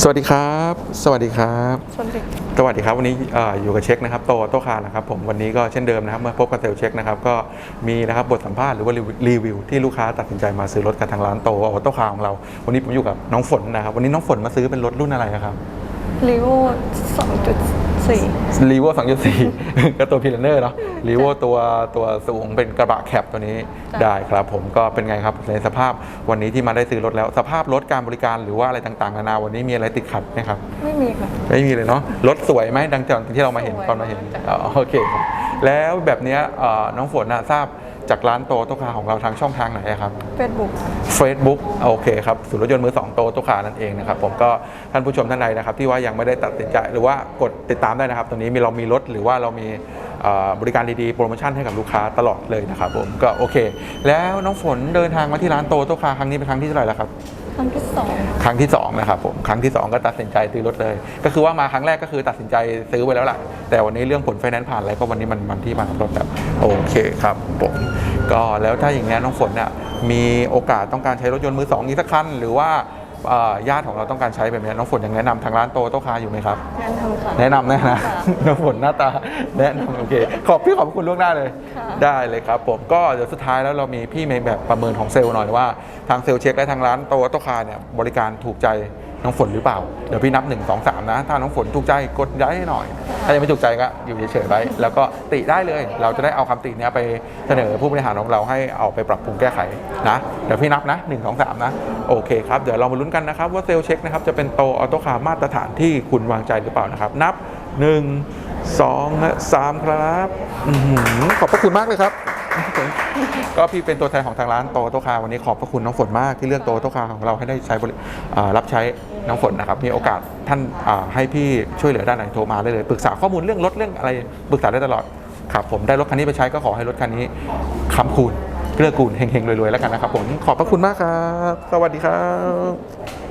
สวัสดีครับ สวัสดีครับชนสิสวัสดีครับ วันนี้เอ่ออยู่กับเช็คนะครับโตโตคาร์นะครับผมวันนี้ก็เช่นเดิมนะครับเมื่อพบกับเซลลเช็คนะครับก็มีนะครับบทสัมภาษณ์หรือว่ารีวิวรีวิวที่ลูกค้าตัดสินใจมาซื้อรถกับทางร้านโตโอโตคาร์ของเรา วันนี้ผมอยู่กับน้องฝนนะครับ วันนี้น้องฝนมาซื้อเป็นรถรุ่นอะไรครับรีโวสองจุด สี่รีโว2.4 ก็ตัวพีลเนอร์เนาะรีโวตัวตัวสูงเป็นกระบะแคปตัวนี้ได้ครับผมก็เป็นไงครับในสภาพวันนี้ที่มาได้ซื้อรถแล้ว สภาพรถการบริการหรือว่าอะไรต่างๆนานาวันนี้มีอะไรติดขัดไหมครับ ไม่มีค่ะ ไม่มีเลยเนาะรถสวยไหมดังจากที่เรามาเห็นสวยตอนมาเห็นจ้ะอ๋อโอเคครับแล้วแบบเนี้ยเอ่อน้องฝนน่ะทราบ จากร้านโตโตคาของเราทางช่องทางไหนอะครับ เฟซบุ๊ก Facebook โอเคครับศูนย์รถยนต์มือสองโตโตคานั่นเองนะครับผมก็ท่านผู้ชมท่านใดนะครับ ที่ว่ายังไม่ได้ตัดสินใจหรือว่ากดติดตามได้นะครับตรงนี้มีเรามีรถหรือว่าเรามีเอ่อบริการดีๆ โปรโมชั่นให้กับลูกค้าตลอดเลยนะครับผมก็โอเค แล้วน้องฝนเดินทางมาที่ร้านโตโตคาครั้งนี้เป็นครั้งที่เท่าไหร่แล้วครับ ครั้งที่สองครั้งที่สองนะครับผมครั้งที่สองก็ตัดสินใจซื้อรถเลย ก็คือว่ามาครั้งแรกก็คือตัดสินใจซื้อไปแล้วล่ะ แต่วันนี้เรื่องผลไฟแนนซ์ผ่านอะไรก็วันนี้มันมันที่มารับรถแบบโอเคครับผมก็แล้วถ้าอย่างนี้น้องฝนเนี่ยมีโอกาสต้องการใช้รถยนต์มือสองอีกสักคันหรือว่า ญาติของเราต้องการใช้แบบนี้น้องฝนยังแนะนำทางร้านโตโตคาอยู่ไหมครับงานทำค่ะแนะนำนะนะค่ะน้องฝนหน้าตาแนะนำโอเค ขอบพี่ขอบคุณล่วงหน้าเลยค่ะได้เลยครับผมก็เดี๋ยวสุดท้ายแล้วเรามีพี่ในแบบประเมินของเซลล์หน่อยว่า ทางเซลล์เช็คและทางร้านโตโตคาเนี่ยบริการถูกใจ น้องฝนหรือเปล่า เดี๋ยวพี่นับ 1 2 3 นะ ถ้าน้องฝนถูกใจกดย้ายให้หน่อย ถ้ายังไม่ถูกใจก็อยู่เฉยๆไว้ แล้วก็ติได้เลย เราจะได้เอาคำติเนี้ยไปเสนอผู้บริหารของเราให้เอาไปปรับปรุงแก้ไขนะ เดี๋ยวพี่นับนะ 1 2 3 นะ โอเคครับ เดี๋ยวเรามาลุ้นกันนะครับว่าเซลล์เช็คนะครับจะเป็นโตออโตคาร์มาตรฐานที่คุณวางใจหรือเปล่านะครับ นับ 1 2และ3ครับอขอบพระคุณมากเลยครับ ก็พี่เป็นตัวแทนของทางร้านโตโตคาวันนี้ขอบพระคุณน้องฝนมากที่เลือกโตโตคาของเราให้ได้ใช้บริอ่ารับใช้น้องฝนนะครับมีโอกาสท่านอ่าให้พี่ช่วยเหลือด้านไหนโทรมาได้เลยปรึกษาข้อมูลเรื่องรถเรื่องอะไรปรึกษาได้ตลอดครับผมได้รถคันนี้ไปใช้ก็ขอให้รถคันนี้คำคูณเกื้อกูลเฮงๆรวยๆแล้วกันนะครับผมขอบพระคุณมากครับ สวัสดีครับ